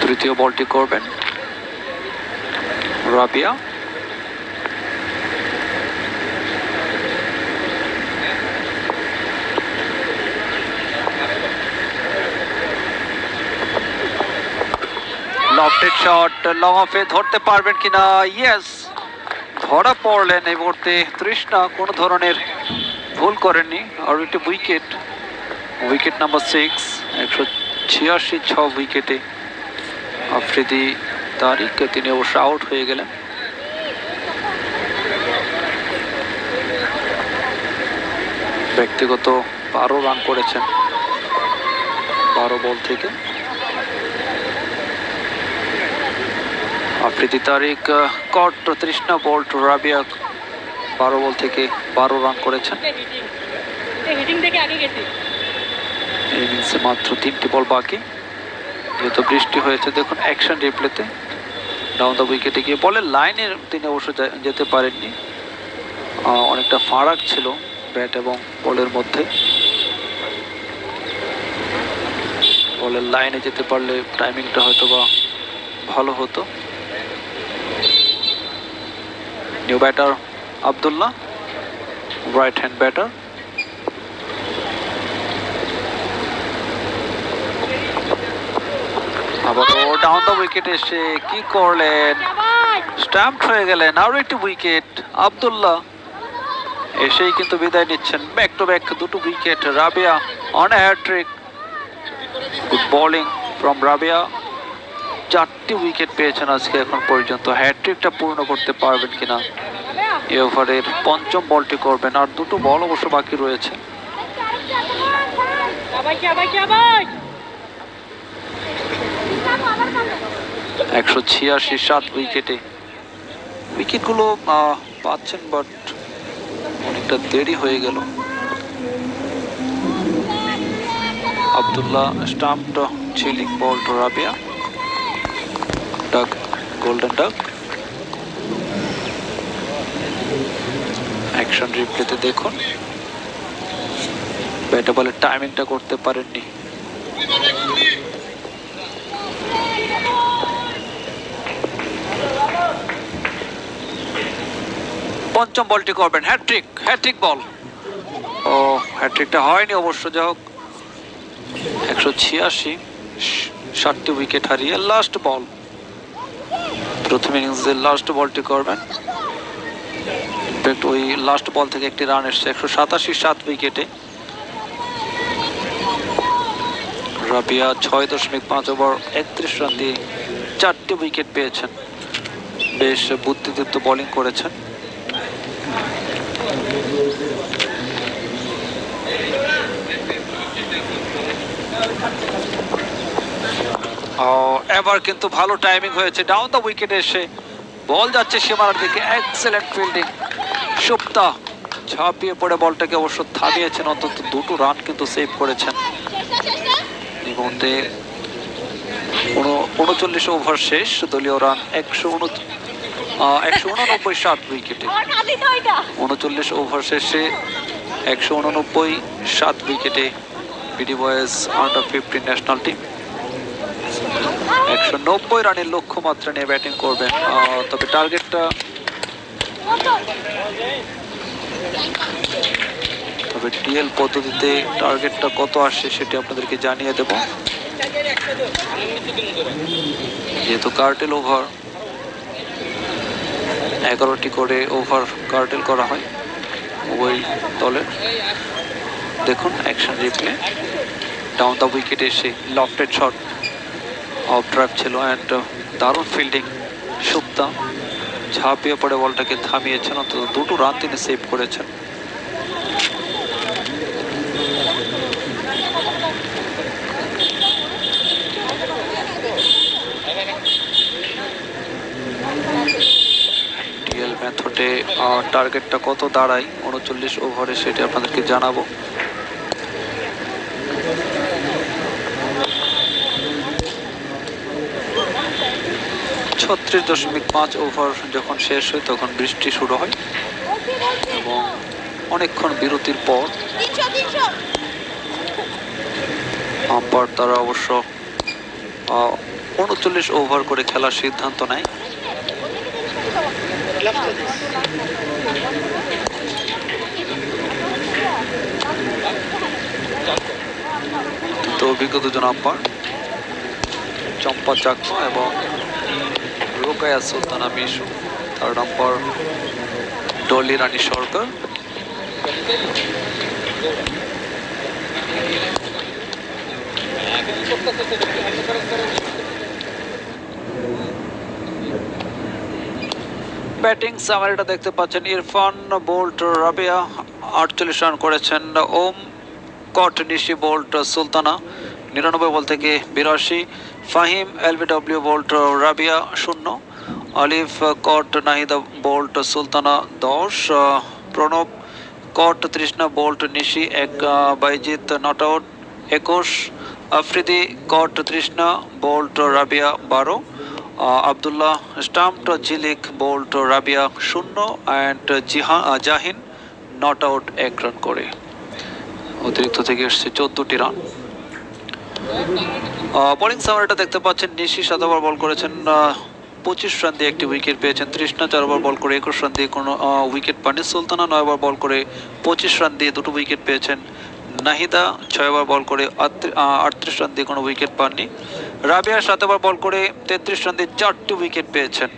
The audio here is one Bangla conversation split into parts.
তৃতীয় বলটি করবেন। রাবিয়া। লফটেড শট লং অফে ধরতে পারবেন কিনা? ইয়েস ধরা পড়লেন এই মুহূর্তে তৃষ্ণা। কোনো ধরনের ভুল করেননি। আর একটি উইকেট উইকেট নাম্বার সিক্স একশো ছিয়াশি ছ উইকেটে আফ্রিদি তারিক তিনি অবশ্য আউট হয়ে গেলেন। ব্যক্তিগত বারো রান করেছেন বারো বল থেকে। Afridi ah, caught Trishna ball to Rabeya বারো বল থেকে বারো রান করেছেন। হিটিং থেকে আগে গেছি। ইনিংসে মাত্র তিনটি বল বাকি। যেহেতু বৃষ্টি হয়েছে, দেখুন অ্যাকশন রিপ্লেতে ডাউন দ্য উইকেটে গিয়ে বলের লাইনে তিনি অবশ্য যেতে পারেননি। অনেকটা ফারাক ছিল ব্যাট এবং বলের মধ্যে। বলের লাইনে যেতে পারলে টাইমিংটা হয়তো বা ভালো হতো। New batter Abdullah right hand batter আবারও ডাউন দ্য উইকেট এসে কি করলেন? স্ট্যাম্প হয়ে গেলেন আরও একটি উইকেট আব্দুল্লাহ। এসেই কিন্তু বিদায় নিচ্ছেন। ব্যাক টু ব্যাক দুটো wicket Rabeya on hattrick good bowling from Rabeya. চারটি উইকেট পেয়েছেন আজকে এখন পর্যন্ত। হ্যাট্রিকটা পূর্ণ করতে পারবেন কিনা? এই ওভারের পঞ্চম বলটি করবেন, আর দুটো বল অবশ্য বাকি রয়েছে। একশো ছিয়াশি সাত উইকেটে। উইকেটগুলো পাচ্ছেন বাট অনেকটা দেরি হয়ে গেল। Abdullah stumped chilling ball to Rabeya. Duck, golden duck. Action রিপ্লেতে দেখুন। ব্যাটে বলের টাইমিংটা করতে পারেননি। পঞ্চম বলটি করবেন হ্যাট্রিক হ্যাট্রিক বল ও হ্যাট্রিকটা হয়নি অবশ্য যা হোক একশো ছিয়াশি ষাটটি উইকেট হারিয়ে লাস্ট বল প্রথম ইনিংসের লাস্ট বলটি করবেন। ওই লাস্ট বল থেকে একটি রান এসছে, একশো সাতাশি সাত উইকেটে রাবিয়া ছয় দশমিক পাঁচ ওভার একত্রিশ রান দিয়ে চারটি উইকেট পেয়েছেন। বেশ বুদ্ধিদীপ্ত বোলিং করেছেন। ও, এবার কিন্তু ভালো টাইমিং হয়েছে। ডাউন দ্য উইকেটে এসে বল যাচ্ছে সীমানার দিকে এক্সেলেন্ট ফিল্ডিং সুপ্তা। ঝাঁপিয়ে পড়ে বলটাকে অবশ্য থামিয়েছেন অন্তত দুটো রান কিন্তু সেভ করেছেন। উন- উনচল্লিশ ওভার শেষ। দলীয় রান একশো একশো উননব্বই সাত উইকেটে। উনচল্লিশ ওভার শেষে একশো উননব্বই সাত উইকেটে BD boys under fifteen national team একশো নব্বই রানের লক্ষ্যমাত্রা নিয়ে ব্যাটিং করবেন। তবে টার্গেটটা তবে ডিএল পদ্ধতিতে টার্গেটটা কত আসে সেটি আপনাদেরকে জানিয়ে দেব। যেহেতু কার্টেল ওভার এগারোটি করে ওভার গার্ডেল করা হয় উভয় দলের। দেখুন action replay down the wicket এসে লফটেড শট অফ ড্রাইভ ছিল অ্যান্ড দারুণ ফিল্ডিং সুপ্তা, ঝাঁপিয়ে পড়ে বলটাকে থামিয়েছেন, অন্তত দুটো রান তিনি সেভ করেছেন। মেথডে টার্গেটটা কত দাঁড়ায়, উনচল্লিশ ওভারে সেটি আপনাদেরকে জানাব। ছত্রিশ দশমিক পাঁচ ওভার যখন শেষ হয়, তখন বৃষ্টি শুরু হয়। এবং অনেকক্ষণ বিরতির পর আম্পায়ার তারা অবশ্য উনচল্লিশ ওভার করে খেলার সিদ্ধান্ত নেয়। তো অভিজ্ঞ দুজন আম্পায়ার চম্পা চাকমা এবং রোকায়া সুলতানা মিশু। তার আম্পায়ার ডলি রানী সরকার। ব্যাটিং সামারিটা দেখতে পাচ্ছেন। ইরফান বোল্ট, রাবিয়া আটচল্লিশ রান করেছেন। ওম কট, নিশি বোল্ট, সুলতানা নিরানব্বই বল থেকে বিরাশি। ফাহিম, এলবিডব্লিউ বোল্ট, রাবিয়া শূন্য। আলিফ কট, নাহিদা বোল্ট, সুলতানা দশ। প্রণব কট, তৃষ্ণা বোল্ট, নিশি এক, বাইজিৎ নট আউট একুশ। আফ্রিদি কট, তৃষ্ণা বোল্ট, রাবিয়া বারো। আবদুল্লাহ স্টাম্পড ঝিলিক বোল্ট, রাবিয়া শূন্য অ্যান্ড জিহা জাহিন নট আউট এক রান করে। অতিরিক্ত থেকে এসছে চোদ্দটি রান বোলিং সামারিটা দেখতে পাচ্ছেন, নিশি সাত ওভার বল করেছেন পঁচিশ রান দিয়ে একটি উইকেট পেয়েছেন, তৃষ্ণা চার ওভার বল করে একুশ রান দিয়ে কোনো উইকেট পাননি। সুলতানা নয় ওভার বল করে পঁচিশ রান দিয়ে দুটো উইকেট পেয়েছেন নাহিদা ছয় ওভার বল করে আটত্রিশ রান দিয়ে কোনো উইকেট পাননি। রাবিয়া সাত ওভার বল করে তেত্রিশ রান দিয়ে চারটি উইকেট পেয়েছেন।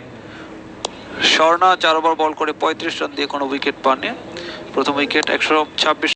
স্বর্ণা চার ওভার বল করে পঁয়ত্রিশ রান দিয়ে কোনো উইকেট পাননি। প্রথম উইকেট একশো ছাব্বিশ